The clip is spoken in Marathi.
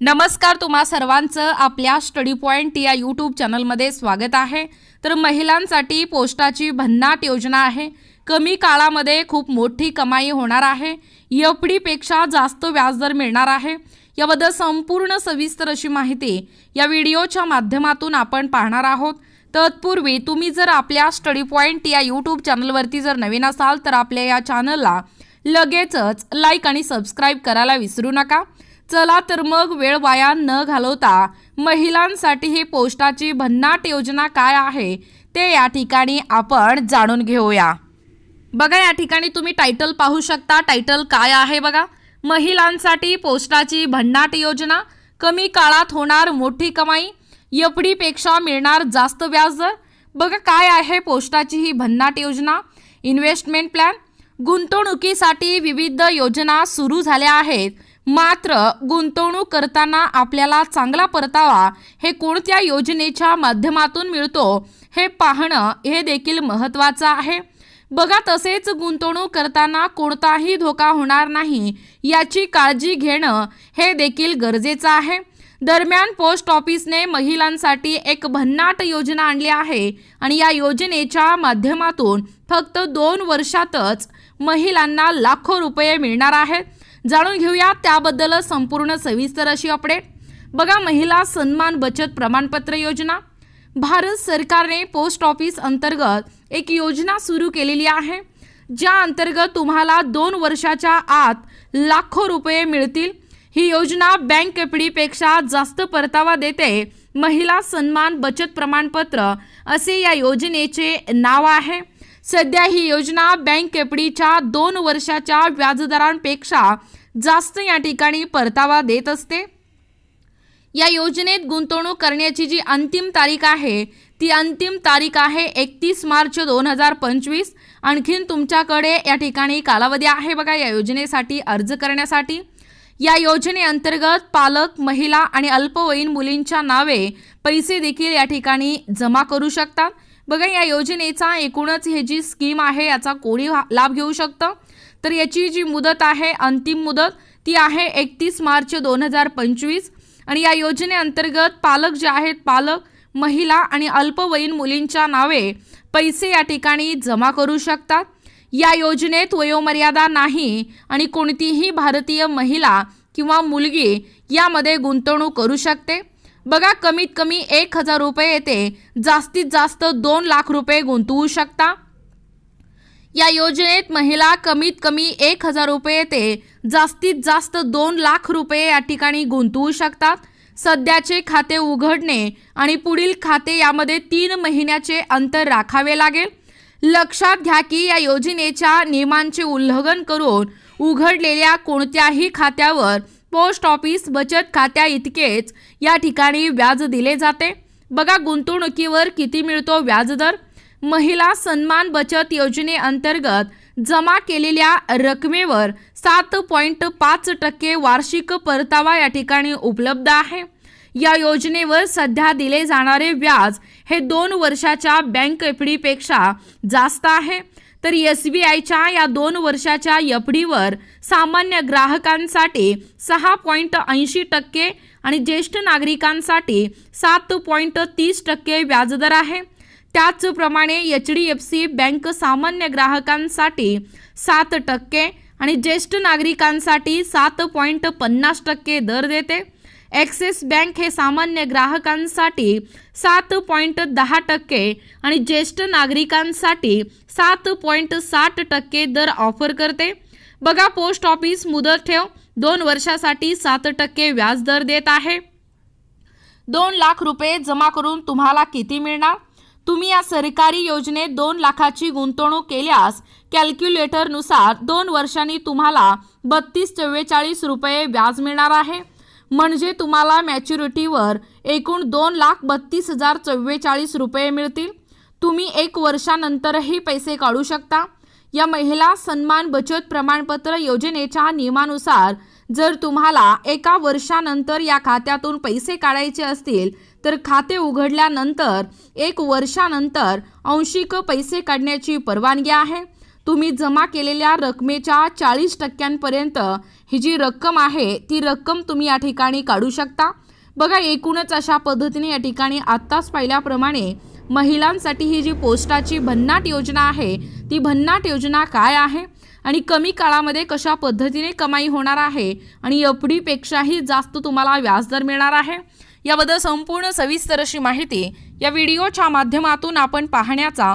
नमस्कार तुम्हा सर्वांचं आपल्या स्टडी पॉईंट या यूट्यूब चॅनलमध्ये स्वागत आहे. तर महिलांसाठी पोस्टाची भन्नाट योजना आहे. कमी काळामध्ये खूप मोठी कमाई होणार आहे. एफ डीपेक्षा जास्त व्याजदर मिळणार आहे. याबद्दल संपूर्ण सविस्तर अशी माहिती या व्हिडिओच्या माध्यमातून आपण पाहणार आहोत. तत्पूर्वी तुम्ही जर आपल्या स्टडी पॉईंट या यूट्यूब चॅनलवरती जर नवीन असाल तर आपल्या या चॅनलला लगेचच लाईक आणि सबस्क्राईब करायला विसरू नका. चला तर मग वेळ वाया न घालवता महिलांसाठी ही पोस्टाची भन्नाट योजना काय आहे ते या ठिकाणी आपण जाणून घेऊया. बघा या ठिकाणी तुम्ही टायटल पाहू शकता. टायटल काय आहे बघा? महिलांसाठी पोस्टाची भन्नाट योजना. कमी काळात होणार मोठी कमाई. एफडीपेक्षा मिळणार जास्त व्याजदर बघा काय आहे पोस्टाची ही भन्नाट योजना? इन्व्हेस्टमेंट प्लॅन गुंतवणुकीसाठी विविध योजना सुरू झाल्या आहेत. मात्र गुंतवणूक करताना आपल्याला चांगला परतावा हे कोणत्या योजनेच्या माध्यमातून मिळतो हे पाहणं हे देखील महत्त्वाचं आहे. बघा तसेच गुंतवणूक करताना कोणताही धोका होणार नाही याची काळजी घेणं हे देखील गरजेचं आहे. दरम्यान पोस्ट ऑफिसने महिलांसाठी एक भन्नाट योजना आणली आहे आणि या योजनेच्या माध्यमातून फक्त दोन वर्षातच महिलांना लाखो रुपये मिळणार आहेत. जाणून घेऊया त्याबद्दल संपूर्ण सविस्तर अशी अपडेट बघा महिला सन्मान बचत प्रमाणपत्र योजना. भारत सरकारने पोस्ट ऑफिस अंतर्गत एक योजना सुरू केलेली आहे ज्या अंतर्गत तुम्हाला दोन वर्षाच्या आत लाखो रुपये मिळतील. ही योजना बँक एफडीपेक्षा जास्त परतावा देते महिला सन्मान बचत प्रमाणपत्र असे या योजनेचे नाव आहे. सध्या ही योजना बँक एफडीच्या दोन वर्षाच्या व्याजदरांपेक्षा जास्त या ठिकाणी परतावा देत असते. या योजनेत गुंतवणूक करण्याची जी अंतिम तारीख आहे ती अंतिम तारीख आहे एकतीस मार्च दोन हजार पंचवीस. आणखीन तुमच्याकडे या ठिकाणी कालावधी आहे बघा या योजनेसाठी अर्ज करण्यासाठी. या योजनेअंतर्गत पालक महिला आणि अल्पवयीन मुलींच्या नावे पैसे देखील या ठिकाणी जमा करू शकतात. बघा या योजनेचा एकूणच हे जी स्कीम आहे याचा कोणी लाभ घेऊ शकतं? तर याची जी मुदत आहे अंतिम मुदत ती आहे एकतीस मार्च दोन हजार पंचवीस. आणि या योजनेअंतर्गत पालक जे आहेत पालक महिला आणि अल्पवयीन मुलींच्या नावे पैसे या ठिकाणी जमा करू शकतात. या योजनेत वयोमर्यादा नाही आणि कोणतीही भारतीय महिला किंवा मुलगी यामध्ये गुंतवणूक करू शकते. बघा कमीत कमी एक हजार रुपये येते. जास्तीत जास्त दोन लाख रुपये गुंतवू शकता. या योजनेत महिला कमीत कमी एक हजार रुपये येते. जास्तीत जास्त दोन लाख रुपये या ठिकाणी गुंतवू शकतात. सध्याचे खाते उघडणे आणि पुढील खाते यामध्ये तीन महिन्याचे अंतर राखावे लागेल. लक्षात घ्या की या योजनेच्या नियमांचे उल्लंघन करून उघडलेल्या कोणत्याही खात्यावर पोस्ट ऑफिस बचत खात्या इतकेच. या ठिकाणी व्याज दिले जाते. बघा गुंतवणुकीवर किती मिळतो व्याजदर महिला सन्मान बचत योजनेअंतर्गत जमा केलेल्या रकमेवर सात पॉईंट पाच टक्के वार्षिक परतावा या ठिकाणी उपलब्ध आहे. या योजनेवर सध्या दिले जाणारे व्याज हे दोन वर्षाच्या बँक एफ डीपेक्षा जास्त आहे. तर एस बी आयच्या या दोन वर्षाच्या एफ डीवर सामान्य ग्राहकांसाठी सहा पॉईंट ऐंशी टक्के आणि ज्येष्ठ नागरिकांसाठी सात पॉईंट तीस टक्के व्याजदर आहे. त्याचप्रमाणे H D F C bank सामान्य ग्राहकांसाठी सात टक्के आणि ज्येष्ठ नागरिकांसाठी सात पॉईंट पन्नास टक्के दर देते. ॲक्सिस बँक हे सामान्य ग्राहकांसाठी सात पॉईंट दहा टक्के आणि ज्येष्ठ नागरिकांसाठी सात पॉईंट साठ टक्के दर ऑफर करते. बघा पोस्ट ऑफिस मुदत ठेव दोन वर्षासाठी सात टक्के व्याज दर देत आहे. दोन लाख रुपये जमा करून तुम्हाला किती मिळणार? तुम्ही या सरकारी योजनेत दोन लाखाची गुंतवणूक केल्यास कॅल्क्युलेटरनुसार दोन वर्षांनी तुम्हाला बत्तीस चव्वेचाळीस रुपये व्याज मिळणार आहे. म्हणजे तुम्हाला मॅच्युरिटीवर एकूण दोन लाख बत्तीस हजार चव्वेचाळीस रुपये मिळतील. तुम्ही एक वर्षानंतरही पैसे काढू शकता. या महिला सन्मान बचत प्रमाणपत्र योजनेच्या नियमानुसार जर तुम्हाला एका वर्षानंतर या खात्यातून पैसे काढायचे असतील तर खाते उघडल्यानंतर एक वर्षानंतर अंशिक पैसे काढण्याची परवानगी आहे. तुम्ही जमा केलेल्या रकमेच्या चाळीस टक्क्यांपर्यंत ही जी रक्कम आहे ती रक्कम तुम्ही या ठिकाणी काढू शकता. बघा एकूणच अशा पद्धतीने या ठिकाणी आत्ताच पाहिल्याप्रमाणे महिलांसाठी ही जी पोस्टाची भन्नाट योजना आहे ती भन्नाट योजना काय आहे आणि कमी काळामध्ये कशा पद्धतीने कमाई होणार आहे आणि एफ डीपेक्षाही जास्त तुम्हाला व्याजदर मिळणार आहे? याबद्दल संपूर्ण सविस्तर अशी माहिती या व्हिडिओच्या माध्यमातून आपण पाहण्याचा